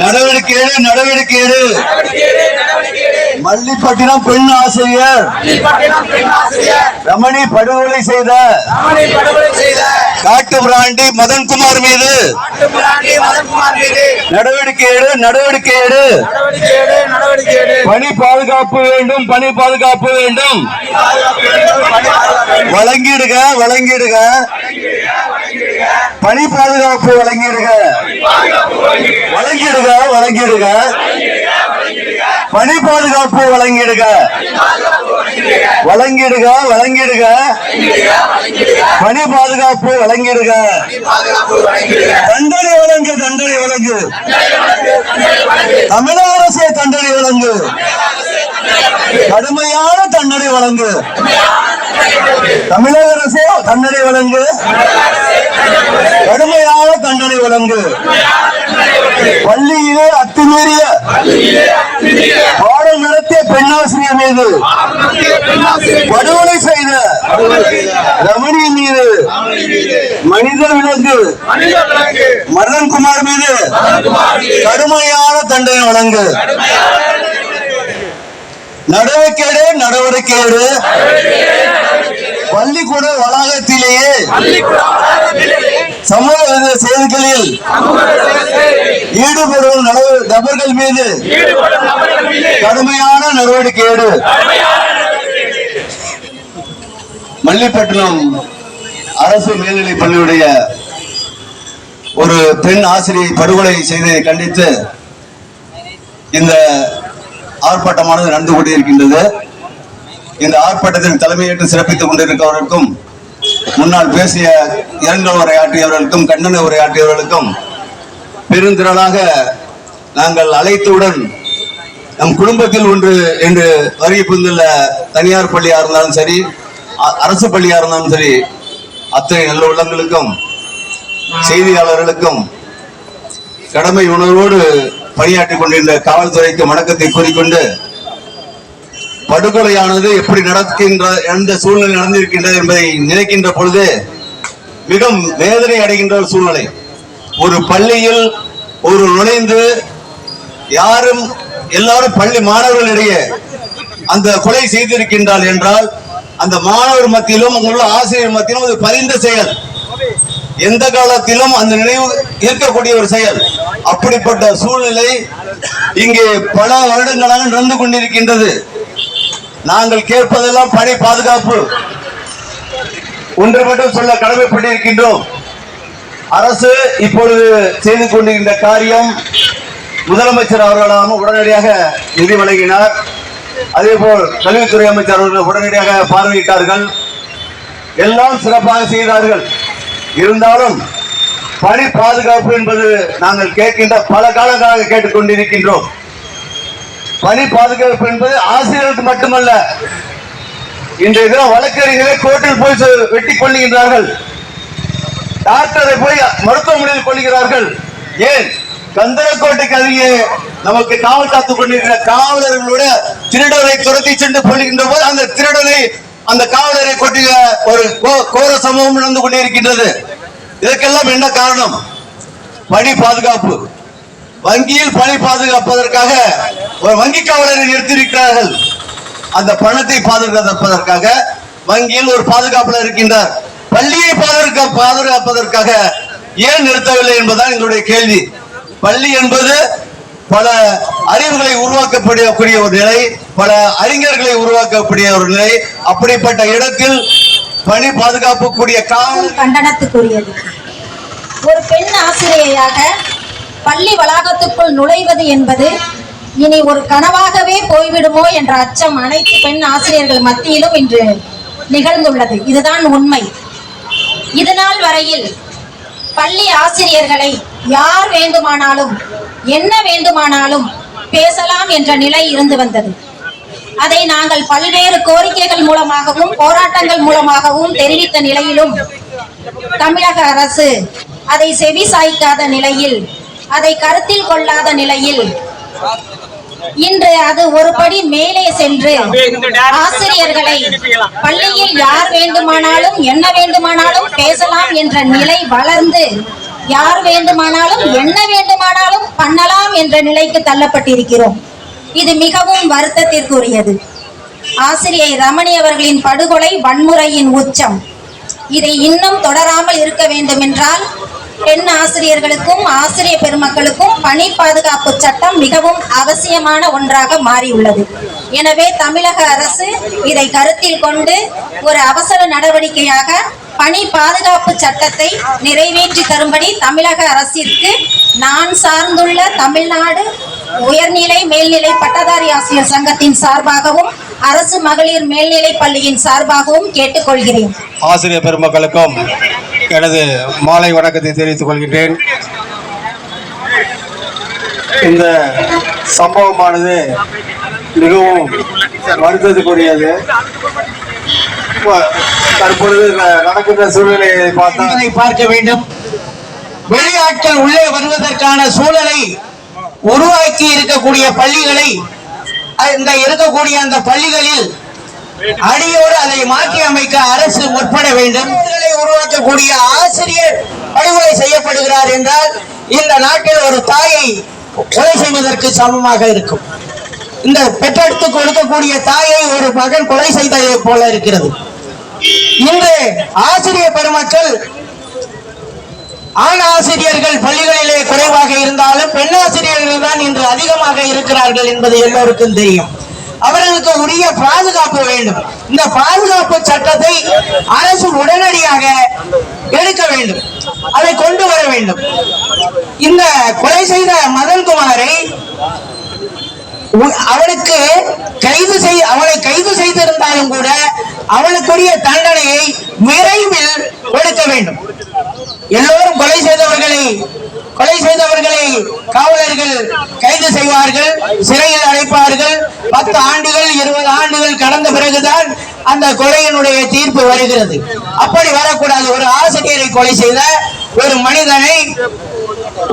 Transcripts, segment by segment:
நடவடிக்கை எடு நடவடிக்கை எடு. மல்லிப்பட்டினம் பெண் ஆசிரியர். ரமணி படுகொலை செய்த. காட்டு பிராண்டி மதன்குமார் மீது. நடவடிக்கை எடு நடவடிக்கை எடு. பணி பாதுகாப்பு வேண்டும் பணி பாதுகாப்பு வேண்டும். வழங்கிடுக வழங்கிடுக. பணி பாதுகாப்பு வழங்கிடுக. வழங்கிடுக வழங்கிடுக. பணி பாதுகாப்பு வழங்கிடுக. வழங்கிடுக வழங்கிடுக. பணி பாதுகாப்பு வழங்கிடுக. தண்டனை வழங்கு தண்டனை வழங்கு. தமிழக அரசே தண்டனை வழங்கு. கடுமையான தண்டனை வழங்கு. தமிழக அரசே தண்டனை வழங்கு. கடுமையாக தண்டனை வழங்கு. பள்ளியிலே அத்துமீறிய பாடம் நடத்திய பெண்ணாசிரியர் மீது படுகொலை செய்த ரமணி மீது மனித விலங்கு மதன்குமார் மீது கடுமையான தண்டனை வழங்கு. நடவடிக்கை நடவடிக்கை பள்ளிக்கூட வளாகத்திலேயே சமூக செயல்களில் ஈடுபடும் நபர்கள் மீது கடுமையான நடவடிக்கைடு மல்லிப்பட்டினம் அரசு மேல்நிலைப் பள்ளியுடைய ஒரு பெண் ஆசிரியை படுகொலை செய்ததை கண்டித்து இந்த ஆர்ப்பாட்டமானது நடந்து கொண்டிருக்கின்றது. இந்த ஆர்ப்பாட்டத்தில் தலைமையேற்று சிறப்பித்துக் கொண்டிருக்கிறவர்களுக்கும் முன்னால் பேசிய இரங்கல் உரையாற்றியவர்களுக்கும் கண்டன உரையாற்றியவர்களுக்கும் பெருந்திரளாக நாங்கள் அழைத்தவுடன் நம் குடும்பத்தில் ஒன்று என்று வருகை புரிந்துள்ள தனியார் பள்ளியா இருந்தாலும் சரி அ- அரசு பள்ளியா இருந்தாலும் சரி அத்தனை நல்ல உள்ளங்களுக்கும் செய்தியாளர்களுக்கும் கடமை உணர்வோடு பணியாற்றிக் கொண்டிருந்த காவல்துறைக்கு வணக்கத்தை கூறிக்கொண்டு படுகொலையானது எப்படி நடக்கின்ற எந்த சூழ்நிலை நடந்திருக்கின்றது என்பதை நினைக்கின்ற பொழுது மிகவும் வேதனை அடைகின்ற ஒரு சூழ்நிலை. ஒரு பள்ளியில் ஒரு நுழைந்து யாரும் எல்லாரும் பள்ளி மாணவர்களிடையே அந்த கொலை செய்திருக்கின்றாள் என்றால் அந்த மாணவர் மத்தியிலும் உள்ள ஆசிரியர் மத்தியிலும் அது பதிந்த செயல். எந்த காலத்திலும் அந்த நினைவு இருக்கக்கூடிய ஒரு செயல். அப்படிப்பட்ட சூழ்நிலை இங்கே பல வருடங்களாக நடந்து கொண்டிருக்கின்றது. நாங்கள் கேட்பதெல்லாம் பணி பாதுகாப்பு. ஒன்று மட்டும் சொல்ல கடமைப்பட்டிருக்கின்றோம். அரசு இப்பொழுது செய்து கொண்டிருக்கின்ற காரியம் முதலமைச்சர் அவர்களாலும் உடனடியாக நிதி வழங்கினார். அதேபோல் கல்வித்துறை அமைச்சர் அவர்கள் உடனடியாக பார்வையிட்டார்கள். எல்லாம் சிறப்பாக செய்தார்கள். இருந்தாலும் பணி பாதுகாப்பு என்பது நாங்கள் கேட்கின்ற பல காலங்களாக கேட்டுக்கொண்டிருக்கின்றோம். பணி பாதுகாப்பு என்பது ஆசிரியர்களுக்கு மட்டுமல்ல இன்றைய தினம் வழக்கறிஞரை கோர்ட்டில் போய் வெட்டி கொள்ளுகின்றார்கள். டாக்டரை போய் மருத்துவமனையில் கொள்கிறார்கள் ஏன்? கந்தரக்கோட்டைக்கு அருகே நமக்கு காவல் காத்துக் கொண்டிருக்கிற காவலர்களோட திருடரை துரத்தி சென்று கொள்கின்ற போது அந்த திருடனை அந்த காவலரை கொட்டிய ஒரு கோ- கோர சம்பவம் நடந்து கொண்டிருக்கின்றது இதற்கெல்லாம் என்ன காரணம்? பணி பாதுகாப்பு. வங்கியில் பணி பாதுகாப்பதற்காக ஒரு வங்கி காவலரை நிறுத்தியிருக்கிறார்கள். அந்த பணத்தை பாதுகாப்பதற்காக வங்கியில் ஒரு பாதுகாவலர் இருக்கின்றார். பள்ளியை பாதுகா பாதுகாப்பதற்காக ஏன் நிறுத்தவில்லை என்பதுதான் எங்களுடைய கேள்வி. பள்ளி என்பது பல அறிவுகளை உருவாக்கப்படக்கூடிய ஒரு நிலை பல அறிஞர்களை உருவாக்கக்கூடிய ஒரு நிலை. அப்படிப்பட்ட இடத்தில் பணி பாதுகாப்புக்கூடிய காவல் கண்டனத்துக்குரியது. ஒரு பெண் ஆசிரியையாக பள்ளி வளாகத்துக்குள் நுழைவது என்பது இனி ஒரு கனவாகவே போய்விடுமோ என்ற அச்சம் அனைத்து பெண் ஆசிரியர்கள் மத்தியிலும் இன்று நிகழ்ந்துள்ளது. இதுதான் உண்மை. இதுநாள் வரையில் பள்ளி ஆசிரியர்களை யார் வேண்டுமானாலும் என்ன வேண்டுமானாலும் பேசலாம் என்ற நிலை இருந்து வந்தது. அதை நாங்கள் பல்வேறு கோரிக்கைகள் மூலமாகவும் போராட்டங்கள் மூலமாகவும் தெரிவித்த நிலையிலும் தமிழக அரசு அதை செவி சாய்க்காத நிலையில் அதை கருத்தில் கொள்ளாத நிலையில் இன்று அது ஒருபடி மேலே சென்று ஆசிரியர்களை பள்ளியில் யார் வேண்டுமானாலும் என்ன வேண்டுமானாலும் பேசலாம் என்ற நிலை வளர்ந்து யார் வேண்டுமானாலும் என்ன வேண்டுமானாலும் பண்ணலாம் என்ற நிலைக்கு தள்ளப்பட்டிருக்கிறோம். இது மிகவும் வருத்தத்திற்குரியது. ஆசிரியை ரமணி அவர்களின் படுகொலை வன்முறையின் உச்சம். இதை இன்னும் தொடராமல் இருக்க வேண்டும் என்றால் பெண் ஆசிரியர்களுக்கும் ஆசிரியர் பெருமக்களுக்கும் பணி பாதுகாப்பு சட்டம் மிகவும் அவசியமான ஒன்றாக மாறியுள்ளது. எனவே தமிழக அரசு இதை கருத்தில் கொண்டு ஒரு அவசர நடவடிக்கையாக பணி பாதுகாப்பு சட்டத்தை நிறைவேற்றி தரும்படி தமிழக அரசிற்கு நான் சார்ந்துள்ள தமிழ்நாடு உயர்நிலை மேல்நிலை பட்டதாரி ஆசிரியர் சங்கத்தின் சார்பாகவும் அரசு மகளிர் மேல்நிலைப் பள்ளியின் சார்பாகவும் கேட்டுக்கொள்கிறேன். ஆசிரியர் பெருமக்களுக்கும் எனது மாலை வணக்கத்தை தெரிவித்துக் கொள்கின்றேன். இந்த சம்பவமானது மிகவும் வருத்தத்துக்குரியது. தற்பொழுது நடக்கின்ற சூழ்நிலையை பார்த்ததை பார்க்க வேண்டும். வெளியாட்கள் உள்ளே வருவதற்கான சூழலை உருவாக்கி இருக்கக்கூடிய பள்ளிகளை இந்த இருக்கக்கூடிய அந்த பள்ளிகளில் அடியோடு அதை மாற்றி அமைக்க அரசு முற்பட வேண்டும். உருவாக்கக்கூடிய ஆசிரியர் படுகொலை செய்யப்படுகிறார் என்றால் இந்த நாட்டில் ஒரு தாயை கொலை செய்வதற்கு சமமாக இருக்கும். இந்த பெற்றெடுத்து கொடுக்கக்கூடிய தாயை ஒரு மகன் கொலை செய்ததை போல இருக்கிறது. இன்று ஆசிரியர் பெருமக்கள் ஆண் ஆசிரியர்கள் பள்ளிகளிலே குறைவாக இருந்தாலும் பெண் ஆசிரியர்கள் தான் இன்று அதிகமாக இருக்கிறார்கள் என்பது எல்லோருக்கும் தெரியும். அவர்களுக்கு உரிய பாதுகாப்பு வேண்டும். இந்த பாதுகாப்பு சட்டத்தை அரசு உடனடியாக எடுக்க வேண்டும். அதை கொண்டு வர வேண்டும். இந்த கொலை செய்த மதன்குமாரை உ- அவனுக்கு கைது செய் அவனை கைது செய்திருந்தாலும் கூட அவனுக்குரிய தண்டனையை விரைவில் கொடுக்க வேண்டும். எல்லோரும் கொலை செய்தவர்களை கொலை செய்தவர்களை காவலர்கள் கைது செய்வார்கள் சிறையில் அடைப்பார்கள். பத்து ஆண்டுகள் இருபது ஆண்டுகள் கடந்த பிறகுதான் அந்த கொலையினுடைய தீர்ப்பு வருகிறது. அப்படி வரக்கூடாது. ஒரு ஆசிரியரை கொலை செய்த ஒரு மனிதனை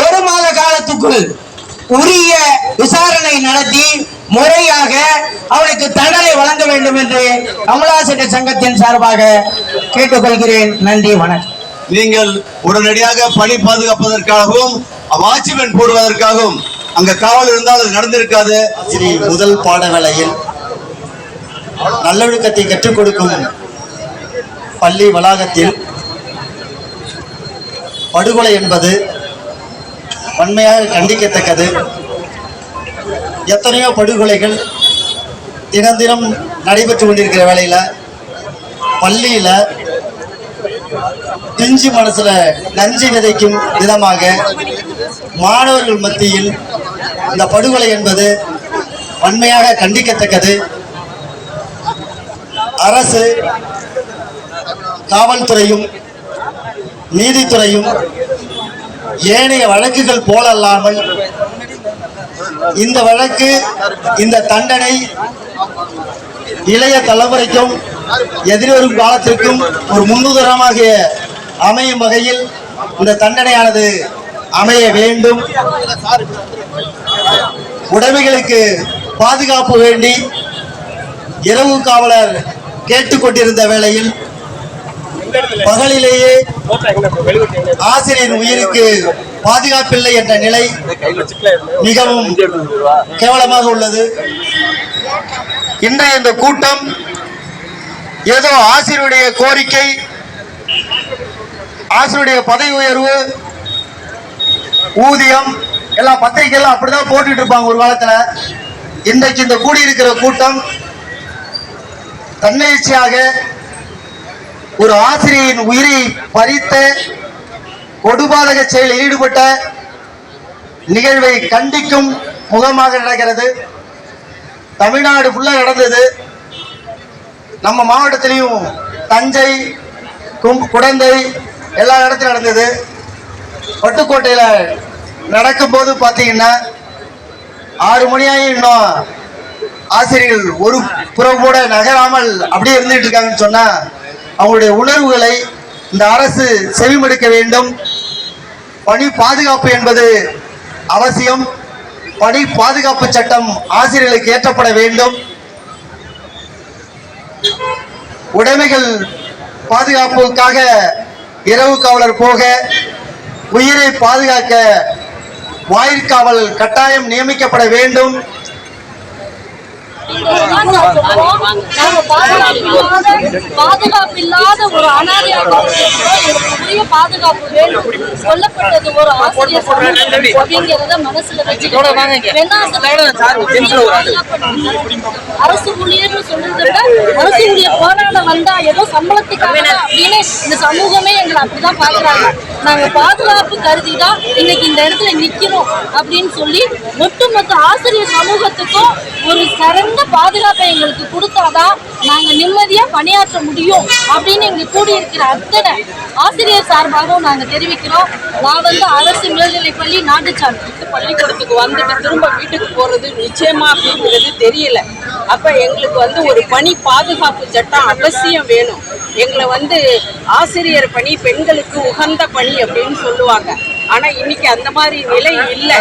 ஒரு மாத காலத்துக்குள் உரிய விசாரணை நடத்தி முறையாக அவனுக்கு தண்டனை வழங்க வேண்டும் என்று கமலாசிரியர் சங்கத்தின் சார்பாக கேட்டுக்கொள்கிறேன். நன்றி வணக்கம். நீங்கள் உடனடியாக பணி பாதுகாப்பதற்காகவும் வாட்ச்மேன் போடுவதற்காகவும் அங்க காவல் இருந்தால் அது நடந்திருக்காது. ஸ்ரீ முதல் பாடவேளையில் நல்லொழுக்கத்தை கற்றுக் கொடுக்கும் பள்ளி வளாகத்தில் படுகொலை என்பது வன்மையாக கண்டிக்கத்தக்கது. எத்தனையோ படுகொலைகள் தினம் தினம் நடைபெற்று கொண்டிருக்கிற வேளையில் பள்ளியில் நெஞ்சு மனசுல நஞ்சு விதைக்கும் விதமாக மாணவர்கள் மத்தியில் இந்த படுகொலை என்பது வன்மையாக கண்டிக்கத்தக்கது. அரசு காவல்துறையும் நீதித்துறையும் ஏனைய வழக்குகள் போலல்லாமல் இந்த வழக்கு இந்த தண்டனை இளைய தலைமுறைக்கும் எதிர்வரும் காலத்திற்கும் ஒரு முன்னுதாரணமாக அமையும் வகையில் இந்த தண்டனையானது அமைய வேண்டும். உடைமைகளுக்கு பாதுகாப்பு வேண்டி இரவு காவலர் கேட்டுக்கொண்டிருந்த வேளையில் பகலிலேயே ஆசிரியரின் உயிருக்கு பாதுகாப்பில்லை என்ற நிலை மிகவும் கேவலமாக உள்ளது. இன்றைய இந்த கூட்டம் ஏதோ ஆசிரியருடைய கோரிக்கை ஆசிரியருடைய பதவி உயர்வு ஊதியம் எல்லாம் பத்திரிகைலாம் அப்படிதான் போட்டுட்டு இருப்பாங்க ஒரு காலத்துல. இன்றைக்கு இந்த கூடியிருக்கிற கூட்டம் தன்னெழுச்சியாக ஒரு ஆசிரியரின் உயிரை பறித்த கொடுபாதக செயலில் ஈடுபட்ட நிகழ்வை கண்டிக்கும் முகமாக நடக்கிறது. தமிழ்நாடு ஃபுல்லாக நடந்தது. நம்ம மாவட்டத்திலையும் தஞ்சை குடந்தை எல்லா இடத்துலையும் நடந்தது. பட்டுக்கோட்டையில் நடக்கும்போது பார்த்தீங்கன்னா ஆறு மணியாகி இன்னும் ஆசிரியர்கள் ஒரு புறம் கூட நகராமல் அப்படியே இருந்துட்டு இருக்காங்கன்னு சொன்னால் அவங்களுடைய உணர்வுகளை இந்த அரசு செவிமடுக்க வேண்டும். பணி பாதுகாப்பு என்பது அவசியம். பணி பாதுகாப்பு சட்டம் ஆசிரியர்களுக்கு ஏற்றப்பட வேண்டும். உடைமைகள் பாதுகாப்புக்காக இரவு காவலர் போக உயிரை பாதுகாக்க வாயிற்காவல் கட்டாயம் நியமிக்கப்பட வேண்டும். பாதுகாப்பு இல்லாத ஒரு அனாதையாக உரிய பாதுகாப்பு வேணும் சொல்லப்பட்டது ஒரு ஆசிரியர் அப்படிங்கிறத மனசுல வச்சுக்கிட்டு அரசு ஊழியர்னு சொல்றதை விட அரசு ஊழியர் போராட வந்தா ஏதோ சம்பளத்துக்காக அப்படின்னு இந்த சமூகமே எங்களை அப்படிதான் பாக்குறாங்க நாங்கள் பாதுகாப்பு கருதி தான் இன்னைக்கு இந்த இடத்துல நிற்கிறோம் அப்படின்னு சொல்லி ஒட்டுமொத்த ஆசிரியர் சமூகத்துக்கும் ஒரு சிறந்த பாதுகாப்பை எங்களுக்கு கொடுத்தாதான் நாங்கள் நிம்மதியாக பணியாற்ற முடியும் அப்படின்னு இங்க கூடியிருக்கிற அத்தனை ஆசிரியர் சார்பாகவும் நாங்கள் தெரிவிக்கிறோம். நான் வந்து அரசு மேல்நிலைப்பள்ளி நாட்டுச்சாமி பள்ளிக்கூடத்துக்கு வந்துட்டு திரும்ப வீட்டுக்கு போகிறது நிச்சயமா அப்படிங்கிறது தெரியல. அப்போ எங்களுக்கு வந்து ஒரு பணி பாதுகாப்பு சட்டம் அவசியம் வேணும். எங்களை வந்து ஆசிரியர் பணி பெண்களுக்கு உகந்த பணி அப்படின்னு சொல்லுவாங்க. ஆனா இன்னைக்கு அந்த மாதிரி நிலை இல்லை.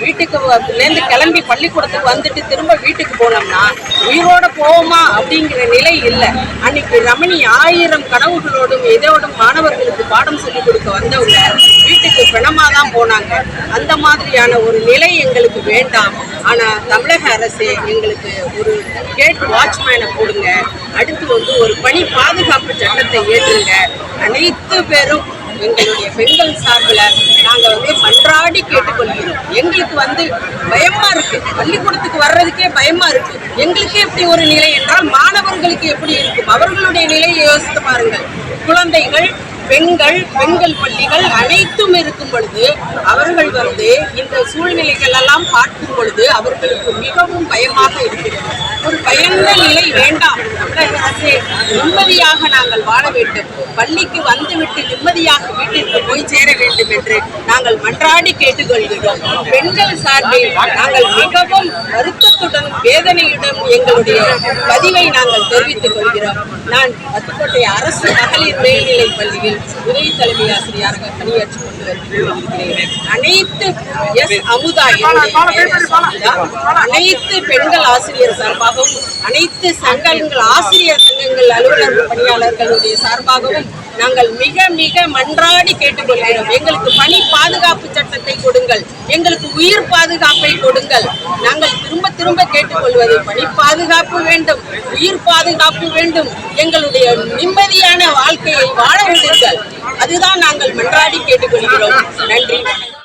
வீட்டுக்கு கிளம்பி பள்ளிக்கூடத்துக்கு வந்துட்டு திரும்ப வீட்டுக்கு போனோம்னா உயிரோட போவோமா அப்படிங்கிற நிலை இல்லை. அன்னைக்கு ரமணி ஆயிரம் கனவுகளோடும் இதோடும் மாணவர்களுக்கு பாடம் சொல்லிக் கொடுக்க வந்தவங்க வீட்டுக்கு பிணமாக தான் போனாங்க. அந்த மாதிரியான ஒரு நிலை எங்களுக்கு வேண்டாம். ஆனால் தமிழக அரசு எங்களுக்கு ஒரு கேட் வாட்ச்மேனை கொடுங்க அடுத்து வந்து ஒரு பணி பாதுகாப்பு சட்டத்தை ஏற்றுங்க அனைத்து பேரும் எங்களுடைய பெண்கள் சார்பில் நாங்கள் வந்து மன்றாடி கேட்டுக்கொள்கிறோம். எங்களுக்கு வந்து பயமாக இருக்குது பள்ளிக்கூடத்துக்கு வர்றதுக்கே பயமாக இருக்குது எங்களுக்கே இப்படி ஒரு நிலை என்றால் மாணவர்களுக்கு எப்படி இருக்கும்? அவர்களுடைய நிலையை யோசித்து பாருங்கள். குழந்தைகள் பெண்கள் பெண்கள் பள்ளிகள் அனைத்தும் இருக்கும் பொழுது அவர்கள் வந்து இந்த சூழ்நிலைகள் எல்லாம் பார்க்கும் பொழுது அவர்களுக்கு மிகவும் பயமாக இருக்கிறது. ஒரு பயந்த நிலை வேண்டாம். நிம்மதியாக நாங்கள் வாழ வேண்டும். பள்ளிக்கு வந்துவிட்டு நிம்மதியாக வீட்டிற்கு போய் சேர வேண்டும் என்று நாங்கள் மன்றாடி கேட்டுக்கொள்கிறோம். பெண்கள் சார்பில் நாங்கள் மிகவும் வருத்தத்துடன் வேதனையுடன் எங்களுடைய பதிவை நாங்கள் தெரிவித்துக் கொள்கிறோம். நான் பட்டுக்கோட்டை அரசு மகளிர் மேல்நிலைப் பள்ளியில் உதவி தலைமை ஆசிரியராக பணியாற்றிக் கொண்டு வருகிறேன். அனைத்து எஸ். அமுதா. அனைத்து பெண்கள் ஆசிரியர் சார்பாகவும் அனைத்து சங்கங்கள் ஆசிரியர் சங்கங்கள் அலுவலர் பணியாளர்களுடைய சார்பாகவும் நாங்கள் மிக மிக மன்றாடி கேட்டுக்கொள்கிறோம். எங்களுக்கு பணி பாதுகாப்பு சட்டத்தை கொடுங்கள். எங்களுக்கு உயிர் பாதுகாப்பை கொடுங்கள். நாங்கள் திரும்ப திரும்ப கேட்டுக்கொள்வது பணி பாதுகாப்பு வேண்டும். உயிர் பாதுகாப்பு வேண்டும். எங்களுடைய நிம்மதியான வாழ்க்கையை வாழ விடுங்கள். அதுதான் நாங்கள் மன்றாடி கேட்டுக்கொள்கிறோம். நன்றி. நன்றி